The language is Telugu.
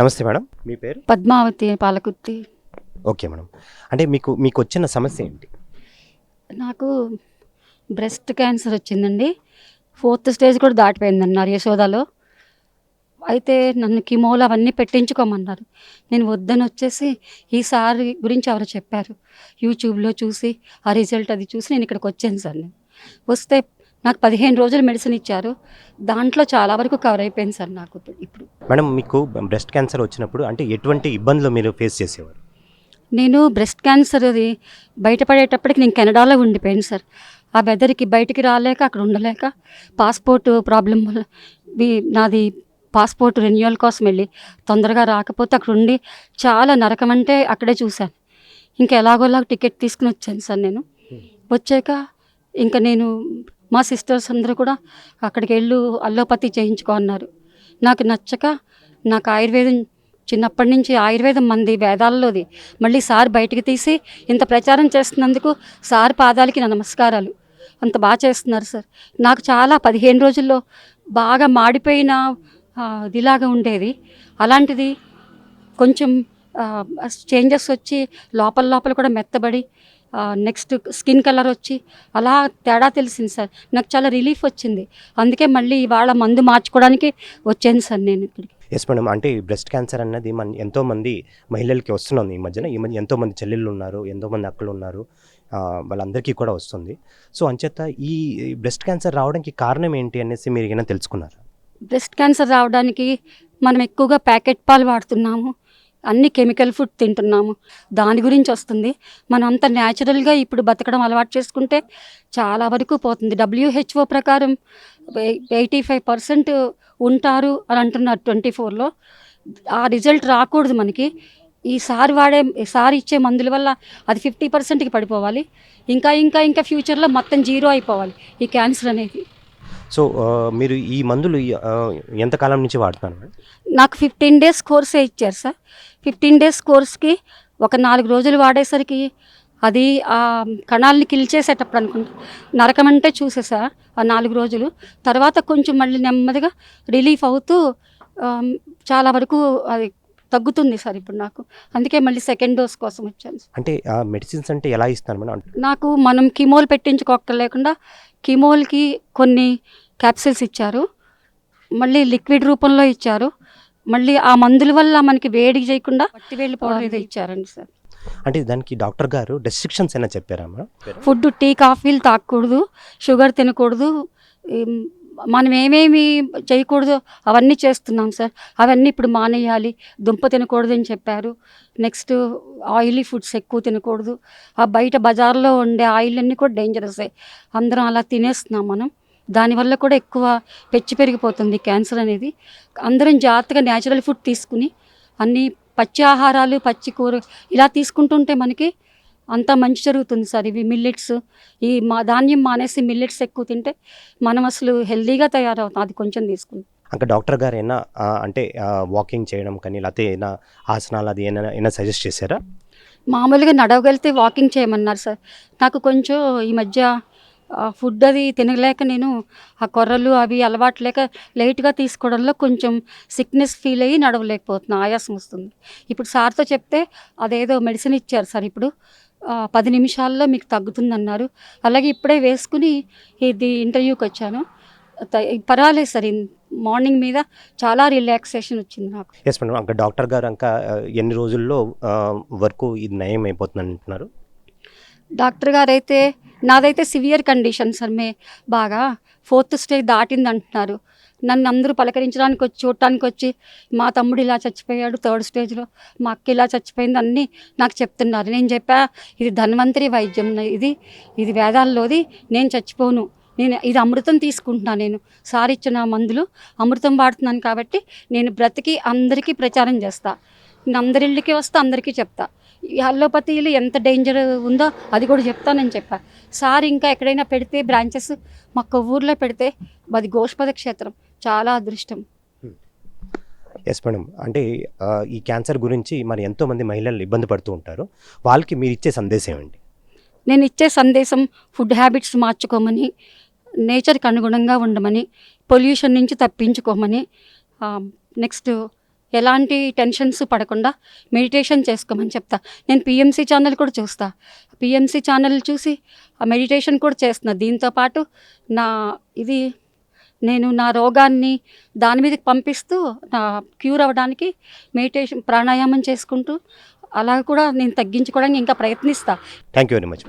నమస్తే మేడం. మీ పేరు? పద్మావతి పాలకుర్తి. Okay madam. అంటే మీకు మీకు వచ్చిన సమస్య ఏంటి? నాకు బ్రెస్ట్ క్యాన్సర్ వచ్చిందండి. ఫోర్త్ స్టేజ్ కూడా దాటిపోయిందన్నారు యశోదాలో. అయితే నన్ను కిమోలు అవన్నీ పెట్టించుకోమన్నారు. నేను వద్దని వచ్చేసి ఈసారి గురించి ఎవరు చెప్పారు. యూట్యూబ్లో చూసి ఆ రిజల్ట్ అది చూసి నేను ఇక్కడికి వచ్చాను సార్. నేను వస్తే నాకు పదిహేను రోజులు మెడిసిన్ ఇచ్చారు. దాంట్లో చాలా వరకు కవర్ అయిపోయింది సార్ నాకు మేడం మీకు బ్రెస్ట్ క్యాన్సర్ వచ్చినప్పుడు అంటే ఎటువంటి ఇబ్బందులు మీరు ఫేస్ చేసేవారు? నేను బ్రెస్ట్ క్యాన్సర్ అది బయటపడేటప్పటికి నేను కెనడాలో ఉండిపోయాను సార్. ఆ వెదర్కి బయటికి రాలేక అక్కడ ఉండలేక పాస్పోర్ట్ ప్రాబ్లం వల్ల నాది పాస్పోర్ట్ రెన్యువల్ కోసం వెళ్ళి తొందరగా రాకపోతే అక్కడ ఉండి చాలా నరకం అంటే అక్కడే చూశాను. ఇంకా ఎలాగోలా టికెట్ తీసుకుని వచ్చాను సార్ నేను. వచ్చాక ఇంకా నేను మా సిస్టర్స్ అందరూ కూడా అక్కడికి వెళ్ళు అల్లోపతి చేయించుకో అన్నారు. నాకు నచ్చక నాకు ఆయుర్వేదం చిన్నప్పటి నుంచి ఆయుర్వేదం మంది వేదాల్లోది. మళ్ళీ సార్ బయటికి తీసి ఇంత ప్రచారం చేస్తున్నందుకు సార్ పాదాలకి నా నమస్కారాలు. అంత బాగా చేస్తున్నారు సార్. నాకు చాలా పదిహేను రోజుల్లో బాగా మాడిపోయిన ఇదిలాగా ఉండేది. అలాంటిది కొంచెం చేంజెస్ వచ్చి లోపల లోపల కూడా మెత్తబడి నెక్స్ట్ స్కిన్ కలర్ వచ్చి అలా తేడా తెలిసింది సార్. నాకు చాలా రిలీఫ్ వచ్చింది. అందుకే మళ్ళీ ఇవాళ మందు మార్చుకోవడానికి వచ్చాను సార్ నేను ఇక్కడికి. ఎస్ మేడం అంటే ఈ బ్రెస్ట్ క్యాన్సర్ అన్నది మన ఎంతో మంది మహిళలకి వస్తున్నాం ఈ మధ్యన. ఈ మధ్య ఎంతో మంది చెల్లెళ్ళు ఉన్నారు ఎంతో మంది అక్కలు ఉన్నారు వాళ్ళందరికీ కూడా వస్తుంది. సో అంచేత ఈ బ్రెస్ట్ క్యాన్సర్ రావడానికి కారణం ఏంటి అనేసి మీరు ఏమైనా తెలుసుకున్నారు? బ్రెస్ట్ క్యాన్సర్ రావడానికి మనం ఎక్కువగా ప్యాకెట్ పాలు వాడుతున్నాము. అన్ని కెమికల్ ఫుడ్ తింటున్నాము. దాని గురించి వస్తుంది. మనం అంత న్యాచురల్గా ఇప్పుడు బతకడం అలవాటు చేసుకుంటే చాలా వరకు పోతుంది. డబ్ల్యూహెచ్ఓ ప్రకారం ఎయిటీ ఫైవ్ పర్సెంట్ ఉంటారు అని అంటున్నారు ట్వంటీ ఫోర్లో. ఆ రిజల్ట్ రాకూడదు మనకి. ఈసారి వాడే ఈసారి ఇచ్చే మందుల వల్ల అది ఫిఫ్టీ పర్సెంట్కి పడిపోవాలి. ఇంకా ఇంకా ఇంకా ఫ్యూచర్లో మొత్తం జీరో అయిపోవాలి ఈ క్యాన్సర్ అనేది. సో మీరు ఈ మందులు ఎంతకాలం నుంచి వాడుతున్నారు నాకు ఫిఫ్టీన్ డేస్ కోర్సే ఇచ్చారు సార్. ఫిఫ్టీన్ డేస్ కోర్స్కి ఒక నాలుగు రోజులు వాడేసరికి అది ఆ కణాలని కిల్చేసేటప్పుడు అనుకుంటా నరకం అంటే చూసేసా ఆ నాలుగు రోజులు. తర్వాత కొంచెం మళ్ళీ నెమ్మదిగా రిలీఫ్ అవుతూ చాలా వరకు అది తగ్గుతుంది సార్ ఇప్పుడు నాకు. అందుకే మళ్ళీ సెకండ్ డోస్ కోసం వచ్చాను అంటే ఆ మెడిసిన్స్ అంటే ఎలా ఇస్తాను మేడం? అంటే నాకు మనం కిమోల్ పెట్టించుకోక లేకుండా కిమోల్కి కొన్ని క్యాప్సిల్స్ ఇచ్చారు. మళ్ళీ లిక్విడ్ రూపంలో ఇచ్చారు. మళ్ళీ ఆ మందుల వల్ల మనకి వేడి చేయకుండా పట్టి వేళ్ళు పౌడర్ ఏదో ఇచ్చారండి సార్. అంటే దానికి డాక్టర్ గారు రెస్ట్రిక్షన్స్ అయినా చెప్పారా మేడం? ఫుడ్ టీ కాఫీలు తాగకూడదు షుగర్ తినకూడదు మనం ఏమేమి చేయకూడదు అవన్నీ చేస్తున్నాం సార్. అవన్నీ ఇప్పుడు మానేయాలి. దుంప తినకూడదు అని చెప్పారు. నెక్స్ట్ ఆయిలీ ఫుడ్స్ ఎక్కువ తినకూడదు. ఆ బయట బజార్లో ఉండే ఆయిల్ అన్నీ కూడా డేంజరసే అందరం అలా తినేస్తున్నాం మనం. దానివల్ల కూడా ఎక్కువ పెచ్చి పెరిగిపోతుంది క్యాన్సర్ అనేది. అందరం జాగ్రత్తగా న్యాచురల్ ఫుడ్ తీసుకుని అన్ని పచ్చి ఆహారాలు పచ్చి కూర ఇలా తీసుకుంటుంటే మనకి అంతా మంచి జరుగుతుంది సార్ ఇవి మిల్లెట్స్. ఈ మా ధాన్యం మానేసి మిల్లెట్స్ ఎక్కువ తింటే మనం అసలు హెల్దీగా తయారవుతాం. అది కొంచెం తీసుకుంటాం ఇంకా డాక్టర్ గారు ఏమైనా అంటే వాకింగ్ చేయడం కానీ లేకపోతే ఏమైనా ఆసనాలు అది ఏమైనా ఏమైనా సజెస్ట్ చేశారా? మామూలుగా నడవగలిగితే వాకింగ్ చేయమన్నారు సార్. నాకు కొంచెం ఈ మధ్య ఫుడ్ అది తినలేక నేను ఆ కొర్రలు అవి అలవాటు లేక లైట్గా తీసుకోవడంలో కొంచెం సిక్నెస్ ఫీల్ అయ్యి నడవలేకపోతున్నా. ఆయాసం వస్తుంది. ఇప్పుడు సార్తో చెప్తే అదేదో మెడిసిన్ ఇచ్చారు సార్ ఇప్పుడు. పది నిమిషాల్లో మీకు తగ్గుతుందన్నారు. అలాగే ఇప్పుడే వేసుకుని ఇది ఇంటర్వ్యూకి వచ్చాను. పర్వాలేదు సార్ మార్నింగ్ మీద చాలా రిలాక్సేషన్ వచ్చింది నాకు. ఎస్ మేడం ఇంకా డాక్టర్ గారు ఇంకా ఎన్ని రోజుల్లో వరకు ఇది నయం అయిపోతుంది అంటున్నారు డాక్టర్ గారు అయితే నాదైతే సివియర్ కండిషన్ సార్ మే బాగా. ఫోర్త్ స్టేజ్ దాటింది అంటున్నారు నన్ను అందరూ పలకరించడానికి వచ్చి చూడటానికి వచ్చి మా తమ్ముడు ఇలా చచ్చిపోయాడు థర్డ్ స్టేజ్లో మా అక్క ఇలా చచ్చిపోయింది అన్నీ నాకు చెప్తున్నారు. నేను చెప్పా ఇది ధన్వంతరి వైద్యం ఇది ఇది వేదాల్లోది నేను చచ్చిపోను. నేను ఇది అమృతం తీసుకుంటున్నాను నేను. సార్ ఇచ్చిన మందులు అమృతం వాడుతున్నాను కాబట్టి నేను బ్రతికి అందరికీ ప్రచారం చేస్తా. నేను అందరిళ్ళకి వస్తే అందరికీ చెప్తా. అల్లోపతిలు ఎంత డేంజర్ ఉందో అది కూడా చెప్తానని చెప్పా. సార్ ఇంకా ఎక్కడైనా పెడితే బ్రాంచెస్ మా ఊర్లో పెడితే అది గోష్పద క్షేత్రం. చాలా అదృష్టం. ఎస్ మేడం అంటే ఈ క్యాన్సర్ గురించి మరి ఎంతో మంది మహిళలు ఇబ్బంది పడుతూ ఉంటారు. వాళ్ళకి మీరు ఇచ్చే సందేశం ఏంటి నేను ఇచ్చే సందేశం ఫుడ్ హ్యాబిట్స్ మార్చుకోమని నేచర్కి అనుగుణంగా ఉండమని పొల్యూషన్ నుంచి తప్పించుకోమని నెక్స్ట్ ఎలాంటి టెన్షన్స్ పడకుండా మెడిటేషన్ చేసుకోమని చెప్తా. నేను పిఎంసి ఛానల్ కూడా చూస్తా. పిఎంసి ఛానల్ చూసి ఆ మెడిటేషన్ కూడా చేస్తున్నా. దీంతో పాటు నా ఇది నేను నా రోగాన్ని దాని మీదకి పంపిస్తూ నా క్యూర్ అవ్వడానికి మెడిటేషన్ ప్రాణాయామం చేసుకుంటూ అలా కూడా నేను తగ్గించుకోవడానికి ఇంకా ప్రయత్నిస్తా. Thank you very much